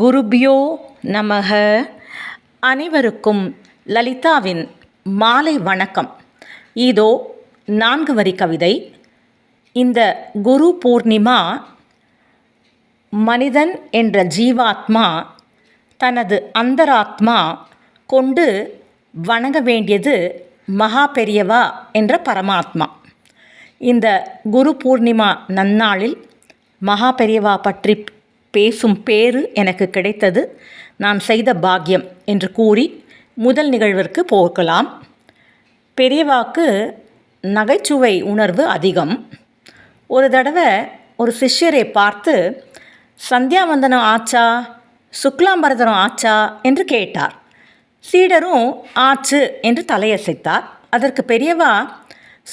குருபியோ நமக. அனைவருக்கும் லலிதாவின் மாலை வணக்கம். இதோ நான்கு வரி கவிதை. இந்த குரு பூர்ணிமா மனிதன் என்ற ஜீவாத்மா தனது அந்தராத்மா கொண்டு வணங்க வேண்டியது மகா பெரியவா என்ற பரமாத்மா. இந்த குரு பூர்ணிமா நன்னாளில் மகா பெரியவா பற்றி பேசும் பேறு எனக்கு கிடைத்தது. நான் செய்த பாக்கியம் என்று கூறி முதல் நிகழ்விற்கு போகலாம். பெரியவாக்கு நகைச்சுவை உணர்வு அதிகம். ஒரு தடவை ஒரு சிஷ்யரை பார்த்து சந்தியாவந்தனம் ஆச்சா? சுக்லாம்பரதனம் ஆச்சா? என்று கேட்டார். சீடரும் ஆச்சு என்று தலையசைத்தார். அதற்கு பெரியவா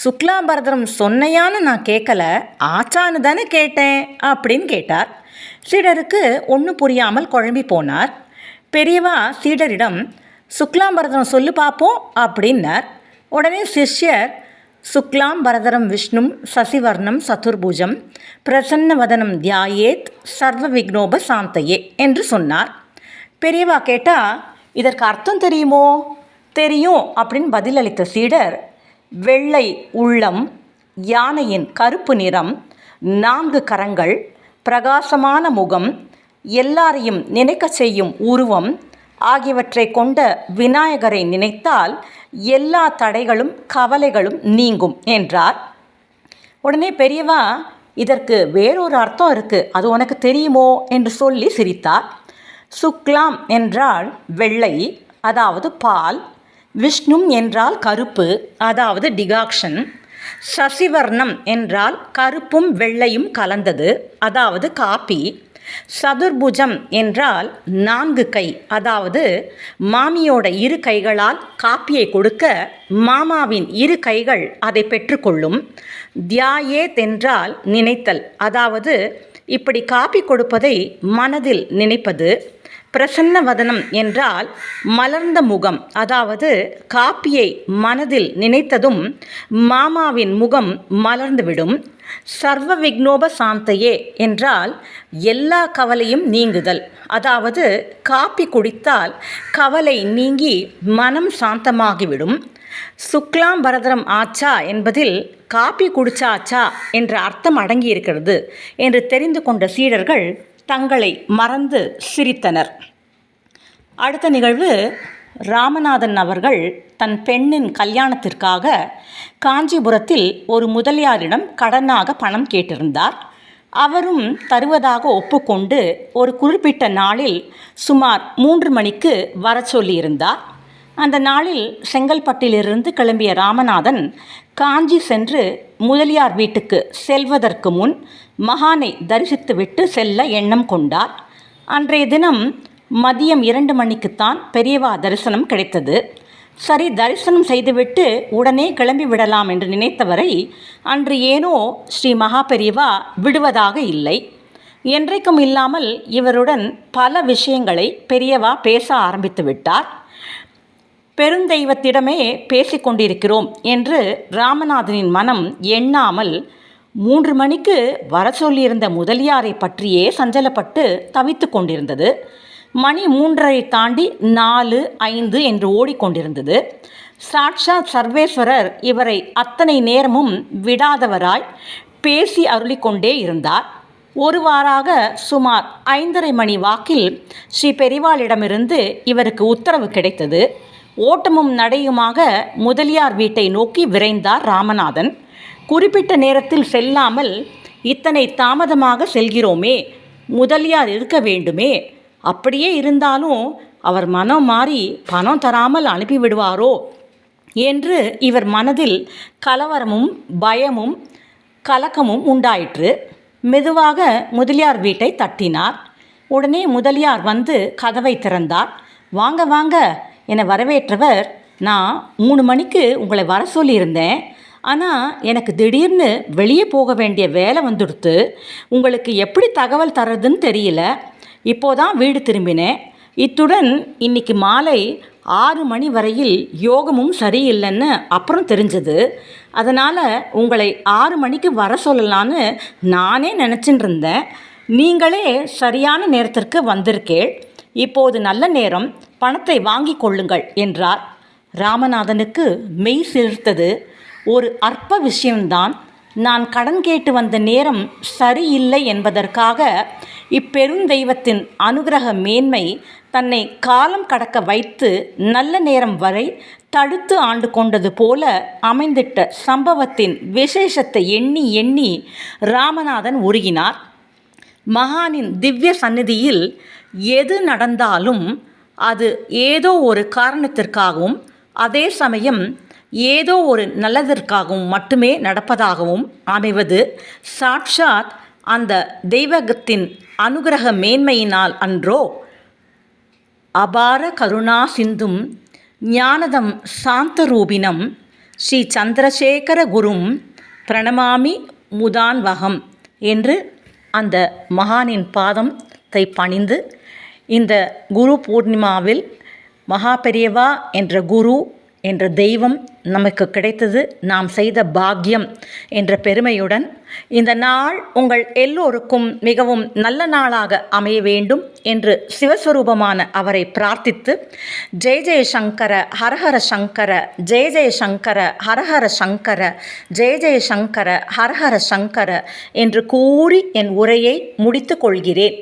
சுக்லாம்பரதனம் சொன்னையான்னு நான் கேட்கல. ஆச்சான்னு தானே கேட்டேன் அப்படின்னு கேட்டார். சீடருக்கு ஒன்றும் புரியாமல் குழம்பி போனார். பெரியவா சீடரிடம் சுக்லாம்பரதனம் சொல்லு பார்ப்போம் அப்படின்னார். உடனே சிஷ்யர் சுக்லாம் பரதரம் விஷ்ணும் சசிவர்ணம் சதுர்புஜம் பிரசன்ன வதனம் தியாயேத் சர்வ விக்னோப சாந்தையே என்று சொன்னார். பெரியவா கேட்டால் இதற்கு அர்த்தம் தெரியுமோ? தெரியும் அப்படின்னு பதிலளித்த சீடர் வெள்ளை உள்ளம் யானையின் கருப்பு நிறம் நான்கு கரங்கள் பிரகாசமான முகம் எல்லாரையும் நினைக்க செய்யும் உருவம் ஆகியவற்றை கொண்ட விநாயகரை நினைத்தால் எல்லா தடைகளும் கவலைகளும் நீங்கும் என்றார். உடனே பெரியவா இதற்கு வேறொரு அர்த்தம் இருக்குது அது உனக்கு தெரியுமோ? என்று சொல்லி சிரித்தார். சுக்லாம் என்றால் வெள்ளை அதாவது பால். விஷ்ணும் என்றால் கருப்பு அதாவது டிகாக்ஷன். சசிவர்ணம் என்றால் கருப்பும் வெள்ளையும் கலந்தது அதாவது காப்பி. சதுர்புஜம் என்றால் நான்கு கை அதாவது மாமியோட இரு கைகளால் காப்பியை கொடுக்க மாமாவின் இரு கைகள் அதை பெற்றுக்கொள்ளும். தியாயேத் என்றால் நினைத்தல் அதாவது இப்படி காப்பி கொடுப்பதை மனதில் நினைப்பது. பிரசன்ன வதனம் என்றால் மலர்ந்த முகம். அதாவது காப்பியை மனதில் நினைத்ததும் மாமாவின் முகம் மலர்ந்துவிடும். சர்வ விக்னோப சாந்தையே என்றால் எல்லா கவலையும் நீங்குதல். அதாவது காப்பி குடித்தால் கவலை நீங்கி மனம் சாந்தமாகிவிடும். சுக்லாம் பரதரம் ஆச்சா என்பதில் காப்பி குடிச்சாச்சா என்ற அர்த்தம் அடங்கியிருக்கிறது என்று தெரிந்து கொண்ட சீடர்கள் தங்களை மறந்து சிரித்தனர். அடுத்த நிகழ்வு ராமநாதன் அவர்கள் தன் பெண்ணின் கல்யாணத்திற்காக காஞ்சிபுரத்தில் ஒரு முதலியாரிடம் கடனாக பணம் கேட்டிருந்தார். அவரும் தருவதாக ஒப்புக்கொண்டு ஒரு குறிப்பிட்ட நாளில் சுமார் மூன்று மணிக்கு வர சொல்லியிருந்தார். அந்த நாளில் செங்கல்பட்டிலிருந்து கிளம்பிய ராமநாதன் காஞ்சி சென்று முதலியார் வீட்டுக்கு செல்வதற்கு முன் மகானை தரிசித்துவிட்டு செல்ல எண்ணம் கொண்டார். அன்றைய தினம் மதியம் இரண்டு மணிக்குத்தான் பெரியவா தரிசனம் கிடைத்தது. சரி தரிசனம் செய்துவிட்டு உடனே கிளம்பி விடலாம் என்று நினைத்தவரை அன்று ஏனோ ஸ்ரீ மகா பெரியவா விடுவதாக இல்லை. என்றைக்கும் இல்லாமல் இவருடன் பல விஷயங்களை பெரியவா பேச ஆரம்பித்து விட்டார். பெருந்தெய்வத்திடமே பேசிக்கொண்டிருக்கிறோம் என்று ராமநாதனின் மனம் எண்ணாமல் மூன்று மணிக்கு வர சொல்லியிருந்த முதலியாரை பற்றியே சஞ்சலப்பட்டு தவித்து கொண்டிருந்தது. மணி மூன்றரை தாண்டி நாலு ஐந்து என்று ஓடிக்கொண்டிருந்தது. சாட்சாத் சர்வேஸ்வரர் இவரை அத்தனை நேரமும் விடாதவராய் பேசி அருளிக்கொண்டே இருந்தார். ஒருவாறாக சுமார் ஐந்தரை மணி வாக்கில் ஸ்ரீ பெரிவாளிடமிருந்து இவருக்கு உத்தரவு கிடைத்தது. ஓட்டமும் நடையுமாக முதலியார் வீட்டை நோக்கி விரைந்தார் ராமநாதன். குறிப்பிட்ட நேரத்தில் செல்லாமல் இத்தனை தாமதமாக செல்கிறோமே முதலியார் இருக்க வேண்டுமே. அப்படியே இருந்தாலும் அவர் மனம் மாறி பணம் தராமல் அனுப்பிவிடுவாரோ என்று இவர் மனதில் கலவரமும் பயமும் கலக்கமும் உண்டாயிற்று. மெதுவாக முதலியார் வீட்டை தட்டினார். உடனே முதலியார் வந்து கதவை திறந்தார். வாங்க வாங்க என்னை வரவேற்றவர். நான் மூணு மணிக்கு உங்களை வர சொல்லியிருந்தேன். ஆனால் எனக்கு திடீர்னு வெளியே போக வேண்டிய வேலை வந்துடுத்து. உங்களுக்கு எப்படி தகவல் தர்றதுன்னு தெரியல. இப்போதான் வீடு திரும்பினேன். இத்துடன் இன்னைக்கு மாலை ஆறு மணி வரையில் யோகமும் சரியில்லைன்னு அப்புறம் தெரிஞ்சது. அதனால் உங்களை ஆறு மணிக்கு வர சொல்லலான்னு நானே நினச்சின்னு இருந்தேன் நீங்களே சரியான நேரத்திற்கு வந்திருக்கேள். இப்போது நல்ல நேரம். பணத்தை வாங்கிக் கொள்ளுங்கள் என்றார். ராமநாதனுக்கு மெய் சிலிர்த்தது. ஒரு அற்ப விஷயம்தான். நான் கடன் கேட்டு வந்த நேரம் சரியில்லை என்பதற்காக இப்பெருந்தெய்வத்தின் அனுகிரக மேன்மை தன்னை காலம் கடக்க வைத்து நல்ல நேரம் வரை தடுத்து ஆண்டு கொண்டது போல அமைந்திட்ட சம்பவத்தின் விசேஷத்தை எண்ணி எண்ணி ராமநாதன் உருகினார். மகானின் திவ்ய சந்நிதியில் எது நடந்தாலும் அது ஏதோ ஒரு காரணத்திற்காகவும் அதே சமயம் ஏதோ ஒரு நல்லதற்காகவும் மட்டுமே நடப்பதாகவும் அமைவது சாட்சாத் அந்த தெய்வகத்தின் அனுகிரக மேன்மையினால் அன்றோ? அபார கருணா சிந்தும் ஞானதம் சாந்தரூபினம் ஸ்ரீ சந்திரசேகர குரும் பிரணமாமி முதான்வகம் என்று அந்த மகானின் பாதத்தை பணிந்து இந்த குரு பூர்ணிமாவில் மகா பெரியவா என்ற குரு என்ற தெய்வம் நமக்கு கிடைத்தது. நாம் செய்த பாக்கியம் என்ற பெருமையுடன் இந்த நாள் உங்கள் எல்லோருக்கும் மிகவும் நல்ல நாளாக அமைய வேண்டும் என்று சிவஸ்வரூபமான அவரை பிரார்த்தித்து ஜெய ஜெய சங்கர ஹரஹர சங்கர ஜெய ஜெய சங்கர ஹரஹர சங்கர ஜெய ஜெய சங்கர ஹரஹர சங்கர என்று கூறி என் உரையை முடித்து கொள்கிறேன்.